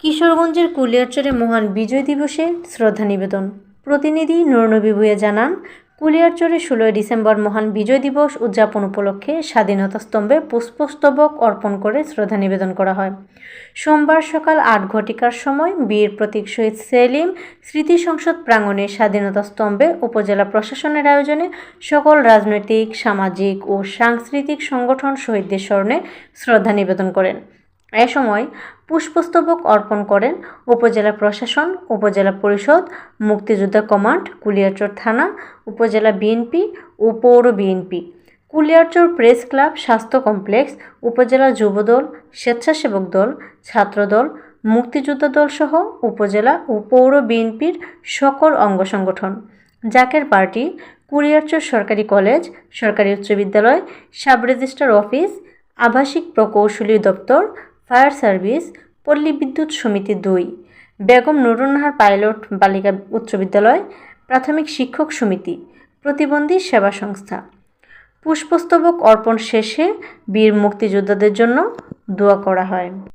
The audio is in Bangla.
কিশোরগঞ্জের কুলিয়ারচরে মহান বিজয় দিবসে শ্রদ্ধা নিবেদন। প্রতিনিধি নুরনবী ভুঁইয়া জানান, কুলিয়ারচরে ষোলোই ডিসেম্বর মহান বিজয় দিবস উদযাপন উপলক্ষে স্বাধীনতা স্তম্ভে পুষ্পস্তবক অর্পণ করে শ্রদ্ধা নিবেদন করা হয়। সোমবার সকাল আট ঘটিকার সময় বীর প্রতীক শহীদ সেলিম স্মৃতি সংসদ প্রাঙ্গণে স্বাধীনতা স্তম্ভে উপজেলা প্রশাসনের আয়োজনে সকল রাজনৈতিক, সামাজিক ও সাংস্কৃতিক সংগঠন শহীদদের স্মরণে শ্রদ্ধা নিবেদন করেন। এ সময় পুষ্পস্তবক অর্পণ করেন উপজেলা প্রশাসন, উপজেলা পরিষদ, মুক্তিযোদ্ধা কমান্ড, কুলিয়ারচর থানা, উপজেলা বিএনপি ও পৌর বিএনপি। কুলিয়ারচর প্রেস ক্লাব, স্বাস্থ্য কমপ্লেক্স, উপজেলা যুবদল, স্বেচ্ছাসেবক দল, ছাত্রদল, মুক্তিযোদ্ধা দল সহ উপজেলা ও পৌর বিএনপির সকল অঙ্গ সংগঠন। জাকের পার্টি কুরিয়ারচর সরকারি কলেজ, সরকারি উচ্চ বিদ্যালয়, সাব রেজিস্ট্রার অফিস, আবাসিক প্রকৌশলী দপ্তর ফায়ার সার্ভিস, পল্লী বিদ্যুৎ সমিতি দুই, বেগম নুরুন্নাহার পাইলট বালিকা উচ্চ বিদ্যালয়, প্রাথমিক শিক্ষক সমিতি, প্রতিবন্ধী সেবা সংস্থা। পুষ্পস্তবক অর্পণ শেষে বীর মুক্তিযোদ্ধাদের জন্য দোয়া করা হয়।